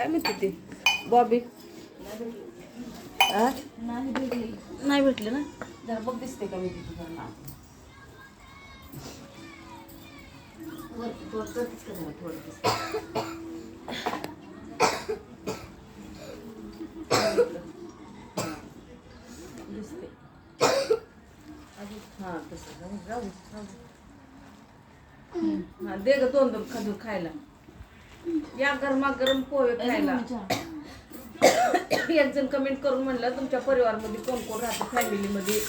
काय म्हणते ते? बॉबी. नाही नाही भेटले ना? जरा बघ दिसते का मी तिथे थोडं थोडं दिसते. हा तसं. जाऊ जाऊ जाऊ. हा दे ग दोन दोन खजूर खायला. या गरमा गरम पोहे खायला. एक जण कमेंट करून म्हणलं तुमच्या परिवारमध्ये कोण कोण राहतं फॅमिलीमध्ये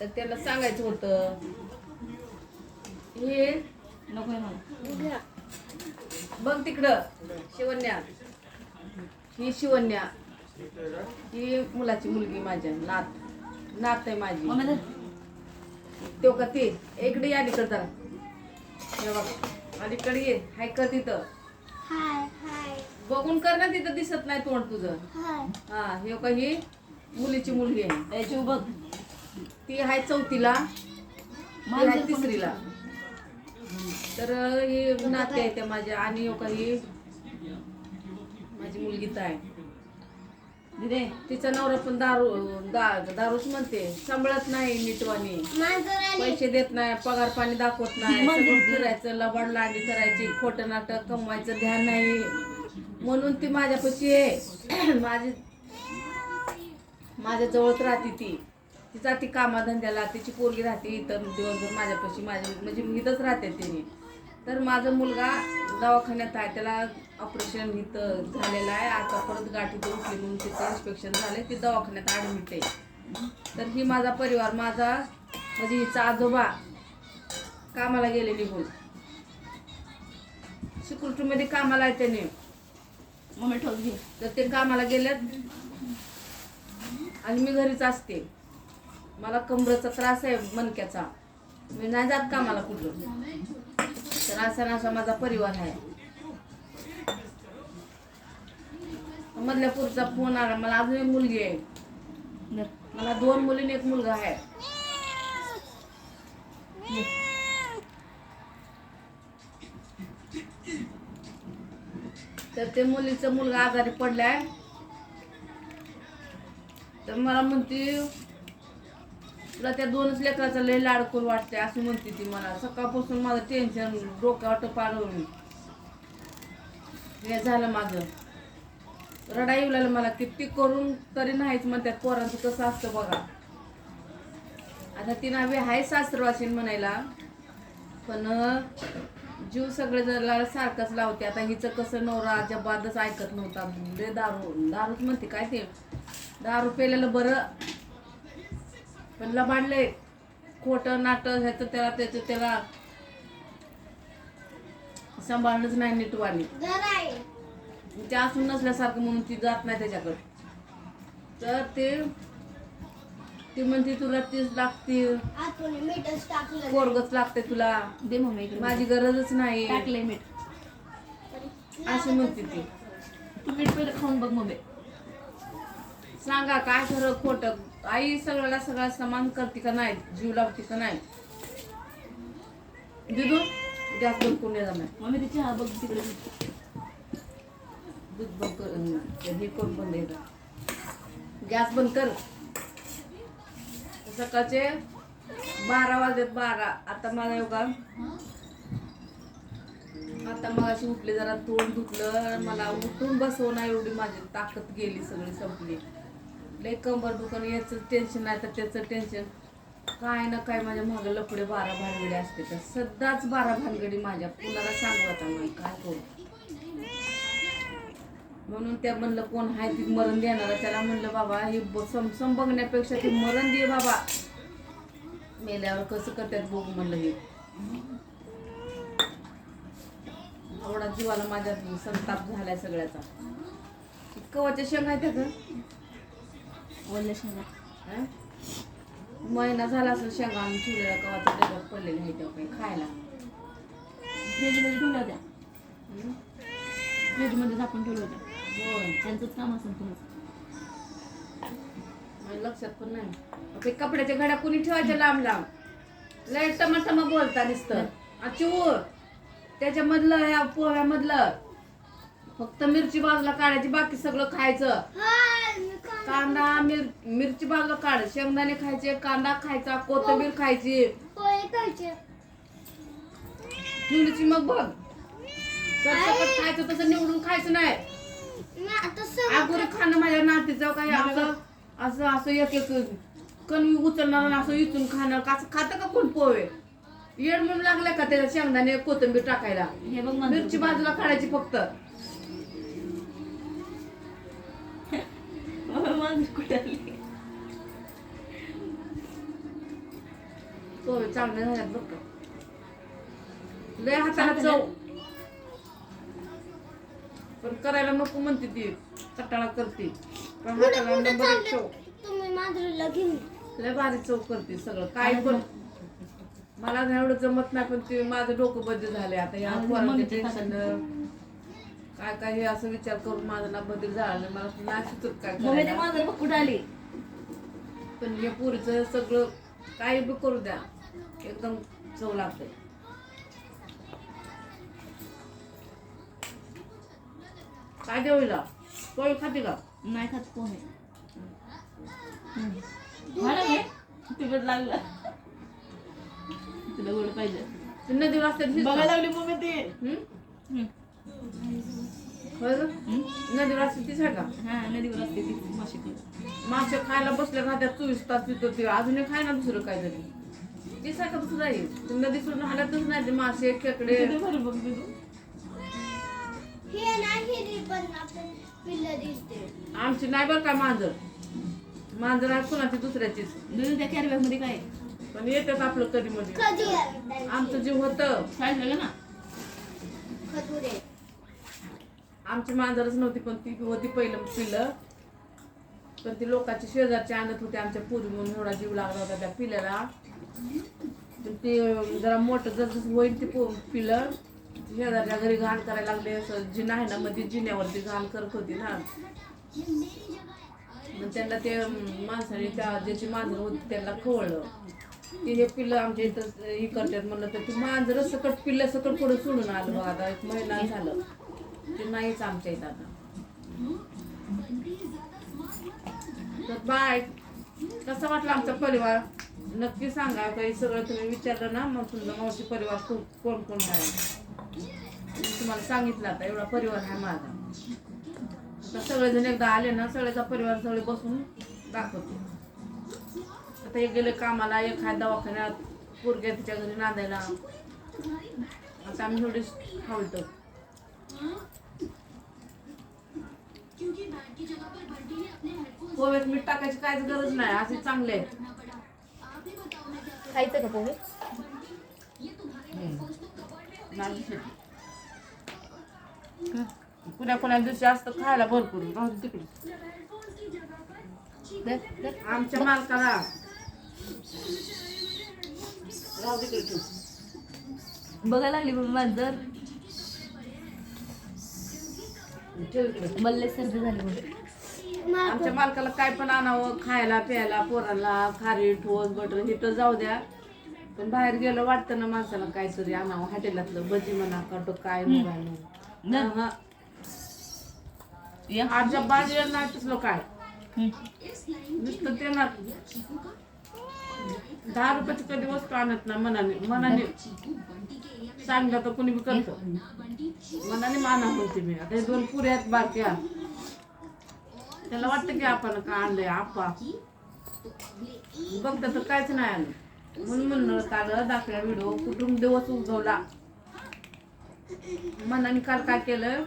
तर त्याला सांगायचं होतं हे नको बघ तिकडं शिवन्या ही शिवन्या ही मुलाची मुलगी माझ्या नात नात आहे माझी. तो का ते इकडे या अलीकडे जरा. हे बघ. अलीकडे ये. हाय कर तिथं. बघून कर ना तिथं दिसत नाही तोंड तुझं. हा हे का ही मुलीची मुलगी आहे. चिव बघ. ती आहे चौथीला. आहे तिसरीला. तर ही नाते आहे त्या माझ्या. आणि हो का ही माझी मुलगी तर आहे. दिदे तिचा नवरा पण दारू दा- दारूच म्हणते. सांभाळत नाही नीटवाणी. पैसे देत नाही पगार पाणी दाखवत नाही. सगळं फिरायचं लबाड लांडी करायची खोटं नाटक कमवायचं ध्यान नाही. म्हणून ती माझ्यापाशी आहे. माझी माझ्या जवळच राहते ती. ती जाती कामाधंद्याला. तिची पोरगी राहते इतर दिवसभर माझ्यापाशी. माझी म्हणजे मी इथंच राहते तिने. तर माझा मुलगा दवाखान्यात आहे त्याला ऑपरेशन इथं झालेलं आहे. आता परत गाठी उठली म्हणून तिचं इन्स्पेक्शन झालं ती दवाखान्यात ॲडमिट आहे. तर ही माझा परिवार माझा म्हणजे हिचा आजोबा कामाला गेले निघून. सिक्युरिटीमध्ये कामाला आहे त्याने. मम्मी ठोस घे. तर ते कामाला गेलेत. आणि मी घरीच असते. मला कमरेचा त्रास आहे मणक्याचा. मी नाही जात कामाला कुठं. तर असा ना असा माझा परिवार आहे मधल्या पुढचा फोन आला मला अजून एक मुलगी आहे. मला दोन मुली आणि एक मुलगा आहे. तर ते मुलीचा मुलगा आजारी पडलाय तर मला म्हणते तुला त्या दोनच लेकराचा लय लाडकोर वाटते असं म्हणते ती मला. सकाळपासून माझं टेन्शन डोक्यावर पाडवून हे झालं माझं. रडा येऊ लागलं मला. किती करून तरी नाहीच म्हणतात पोरांचं कसं असतं बघा. आता ती नावे आहे सासरवाशीन म्हणायला. पण जीव सगळे जरा सारखंच लावते. आता हिचं कसं नवरा अजिबातच ऐकत नव्हता. दारू दारूच म्हणते काय ते. दारू पेल्याला बरं. पण लबाडलंय खोटं नाटक ह्याचं त्याला त्याचं त्याला. सांभाळणंच नाही नीटवाणी ते असून नसल्यासारखं म्हणून ती जात नाही त्याच्याकडे. तर ते ती म्हणते तुला तीच लागते. पोरगच लागते तुला. दे मम्मी माझी गरजच नाही. टाकलंय मीठ. अशी म्हणते ती. तू मीठ पहिलं खाऊन बघ मम्मी. सांगा काय खरं खोटं आई सगळ्याला सगळा समान करते का नाही? जीव लावते का नाही? दिदू गॅस बंद करून जाणार मम्मी तिची हा बघ तिकडे. दूध बंद कर हे करून बंद आहे गॅस बंद कर. सकाळचे बारा वाजलेत बारा. आता मला योगा. आता मग अशी उठले जरा तोंड धुतलं मला उठून बसवणार एवढी माझी ताकद गेली सगळी संपली. लय कंबर दुकान याचं टेन्शन नाही तर त्याचं टेन्शन काय ना काय माझ्या मागं लपडे बारा भानगडी असते तर सध्याच बारा भानगडी माझ्या. कुणाला सांगू आता मी काय करू. म्हणून त्या म्हणलं कोण आहे ती मरण देणारा त्याला म्हणलं बाबा हे ब- सम सम बघण्यापेक्षा ती मरण दे बाबा. मेल्यावर कसं करतात बघू म्हणलं हे. एवढा जीवाला माझ्या संताप झालाय सगळ्याचा. कवाच्या शेंगा आहे त्याचं ओल्या शेंगा. महिना झाला असेल शेंगा आम्ही ठेवलेला कवाच्या डब्यात पडलेले आहे त्या काही खायला. फ्रीजमध्ये ठेवल्या होत्या. फ्रीजमध्ये झाकून ठेवल्या होत्या. होय त्यांचंच काम असेल तुमचं. लक्षात पण नाही. ते कपड्याच्या घड्या कुणी ठेवायच्या लांब लांब? लय टमाटमा बोलता दिसतं. चिवूर त्याच्यामधलं ह्या पोह्यामधलं फक्त मिरची बाजूला काढायची बाकी सगळं खायचं. कांदा मिर मिरची बाजूला काढ शेंगदाणे खायचे कांदा खायचा कोथिंबीर खायची. ठेवलीची मग बघ. सरसकट खायचं तसं निवडून खायचं नाही. अगोदर खाणं माझ्या नातीचं काही असं असं असं एक एक कण उचलणार असं इथून खाणार. का असं खातं का कोण पोहे? येड म्हणून लागलाय का त्याला शेंगदाणे कोथिंबीर टाकायला? हे मिरची बाजूला काढायची फक्त. चांगले झाल्यात बघ का लय हाताला चव पण करायला नको म्हणते ती. कटाळा करते पण हाताला नंबर एक चव तुम्ही माधुरीला घेऊन लय भारी चव करते सगळं. काय पण मला एवढं जमत नाही पण ते माझं डोकं बदल झालंय आता या पोरांचे टेन्शन काय काय हे असं विचार करून माझं ना बदल झालं मला नाही सुचत काय मम्मी ते करायला. मांजर बघ कुठे आली? पण हे पुरीचं सगळं काही बी करू द्या. एकदम चव लागते. काय देऊ हिला? पोळी खाते का? नाही खात पोहे. तिकट लागलं. तुला गोड पाहिजे. ते नदी रस्त्यात बघायला. लागली मम्मी ते. हम्म? हम्म. होय गं? हम्म. नदी रस्त्यात दिसाय का हा नदीवर असते ती मासे खायला बसल्या का त्या चोवीस तास तिथं ते अजून एक खाय ना दुसरं काहीतरी दिसाय का दुसरं आहे ते नदी सोडून हालतच नाही ते मासे खेकडे. हे नाही आमची नाही बरं का मांजर? मांजर आहे कुणाची? दुसऱ्याचीच. दुसऱ्या त्या कॅरी मध्ये काय? पण येतात आपलं कधी मध्ये आमचं जीव होतं. शाळेत गेलं ना? खजुरे आमची मांजरच नव्हती पण ती होती पहिलं पिलं. पण ती लोकांची शेजारची आणत होती आमच्या पूर्वी म्हणून एवढा जीव लागला होता त्या पिल्याला. पण ते जरा मोठं जसं होईल ते पिलं. शेजारच्या घरी घाण करायला लागले असं जिना आहे ना मध्ये जिन्यावरती घाण करत होती ना. मग त्यांना ते माणसाने त्या ज्याची मांजर होती त्यांना खवळलं ते हे पिल्लं आमच्या इथं हे करतात म्हणलं तर ती मांजर सकट पिल्लं सकट पुढे सोडून आलं आता एक महिना झालं. ते नाहीच आमच्या इथं आता. तर बाय. कसा वाटला आमचा परिवार? नक्की सांगा. काही सगळं तुम्ही विचारलं ना मग तुमचा मावशी परिवार खूप कोण कोण आहे? मी तुम्हाला सांगितलं आता एवढा परिवार आहे माझा. आता सगळेजण एकदा आले ना सगळ्याचा परिवार सगळे बसून दाखवते आता एक गेले कामाला एक आहे दवाखान्यात पोरग्या तिच्या घरी नांदायला. आता आम्ही थोडी हवलतो पोह्यात मीठ टाकायची काहीच गरज नाही असे चांगले आहेत. खायचं का पोहे. कुण्या कुण्या दिवशी असतं खायला भरपूर राहू दे तिकडे. आमच्या मालकाला. राहू तिकडे. बघायला लागली मम्मी मांजर मल्ले सर्दी झाली आमच्या मालकाला काय पण आणावं खायला प्यायला पोरांना खारी ठोस बटर हे तर जाऊ द्या. पण बाहेर गेलं वाटतं ना माणसाला काहीतरी आणावं हॉटेलातलं भजी म्हणा काटो काय मोबाईल आजच्या बाजूला नाही तसलं काय. नुसतं ते ना दहा रुपयाची कधी वस्तू आणत ना मनाने मनाने सांगलं तर कोणी बी करतो. मनाने माना होते मी. आता हे दोन पुऱ्यात आहेत बारक्या. त्याला वाटतं की आपण का आणलंय? आपा. बघता तर काहीच नाही आलं. म्हणून म्हणणं काल दाखला व्हिडिओ कुटुंब दिवस उगवला? मनाने काल काय केलं?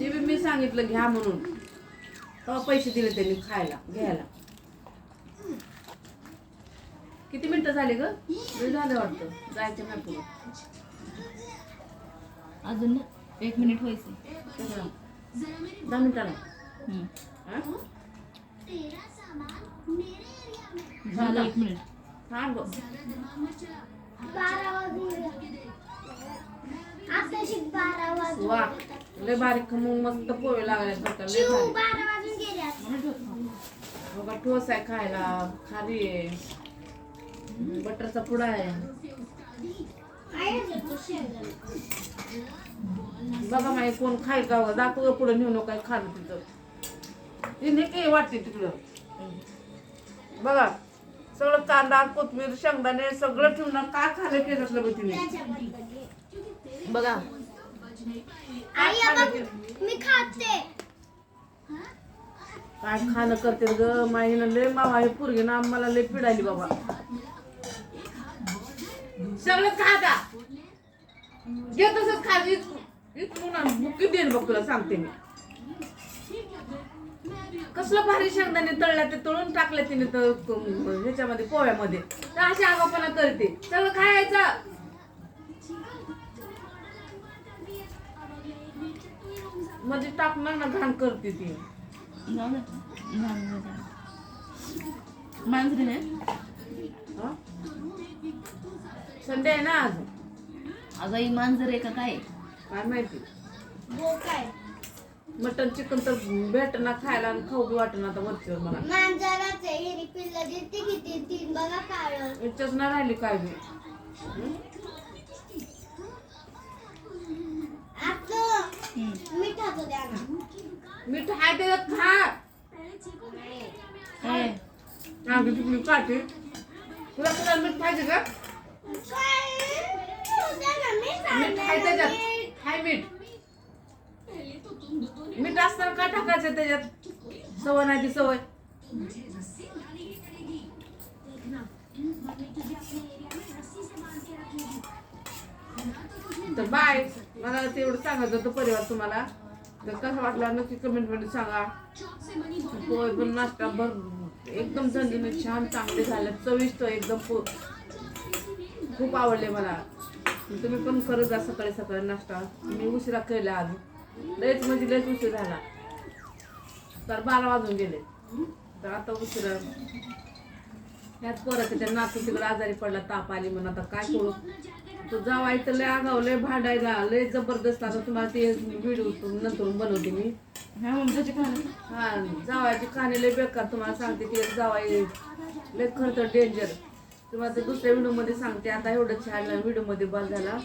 ते बी मी सांगितलं घ्या म्हणून. तेव्हा पैसे दिले त्यांनी खायला घ्यायला. किती मिनिटं झाले ग? वेळ झालं वाटतं. जायचं नाही पुढे. अजून ना? एक मिनिट व्हायचं. दहा मिनिटाला. हा? झालं एक मिनिट. थांब वा लय बारीक खमंग मस्त पोहे लागले लय चिव भारी. बारा वाजून गेले आता. बघा ठोस आहे खायला. खारी आहे. बटरचा पुडा आहे? बघा माही कोण खाईल का. दाखव पुढे नेऊ नका खाणं तिथं. तिने काही वाटते तिकडं? बघा सगळं कांदा कोथमीर शेंगदाणे सगळं ठेवून काय खाल्लं केलं बघ तिने? बघा? मी खाते. काय खाणं करते ग? माहीनं लय मावा हे पोरगी ना मला लय पिडाली बाबा. सगळं खा का घे तसंच खा इथून बुकी देईन बघ तुला सांगते मी. कसलं भारी शेंगदाणे तळल्या ते तळून टाकले तिने तर ह्याच्यामध्ये पोह्यामध्ये तर अशी आगापणा करते सगळं खायचं. मध्ये टाकणार ना घाण करते ती. मांजरी हा? संडे आहे ना आज? अगं ही मांजर आहे का काय? काय माहिती? गो काय मटन चिकन तर भेटना खायला आणि खाऊ बी वाटना आता वरच्यावर मला. मांजराचे हिरी पिल्ल दिसते किती तीन बघा काळ. इच्छाच नाही राहिली काय बी. हं? आता मिठाचं द्या ना. मीठ हाय त्याच्यात खा तिकडे काठी. तुला तुला मीठ पाहिजे का? मीठ हाय त्याच्यात. मीठ. मीठ. मीठ असताना का टाकायचं त्याच्यात? सवय नाही ती सवय. तर बाय. मला तेवढं सांगायचं होतं परिवार तुम्हाला. तर कसं वाटलं नक्की कमेंटमध्ये सांगा. पोय पण नाश्ता भर एकदम झणझणीत छान चांगले झाले. चविष्ट एकदम पो- खूप आवडले मला. तुम्ही पण करत जा सकाळी सकाळी नाश्ता. मी उशिरा केला आज लयच म्हणजे लयच उशीर झाला. तर बारा वाजून गेले. तर आता उशिरा. ह्याच परत त्या नातू तिकडे आजारी पडला ताप आली म्हणून. आता काय करू? तो जावाय तर लय आगाव लय भांडायला लय जबरदस्त आता तुम्हाला ते व्हिडिओ नंतर बनवते मी. हा हा जावायची कहाणी लय बेकार तुम्हाला सांगते ती एक जावाई लय खरं तर डेंजर तुम्हाला ते दुसऱ्या व्हिडिओमध्ये सांगते. आता एवढं छान व्हिडिओमध्ये बस झाला.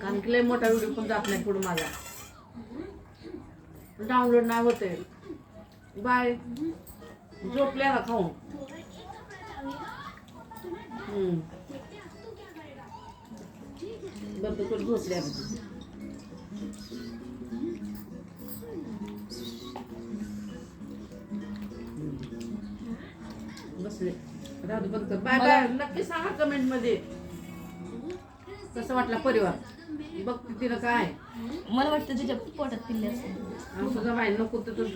कारण की लय मोठा व्हिडिओ पण जात नाही पुढे माझा. डाउनलोड नाही होते बाय झोपल्या का खाऊन. हम्म. झोपल्या राहू बघतो बाय बाय. नक्की सांगा कमेंटमध्ये कसं वाटला परिवार? बघ तिनं काय मला वाटतं तिच्या पोटात पिल्ले आणि तुझा बाई नको तर तुझं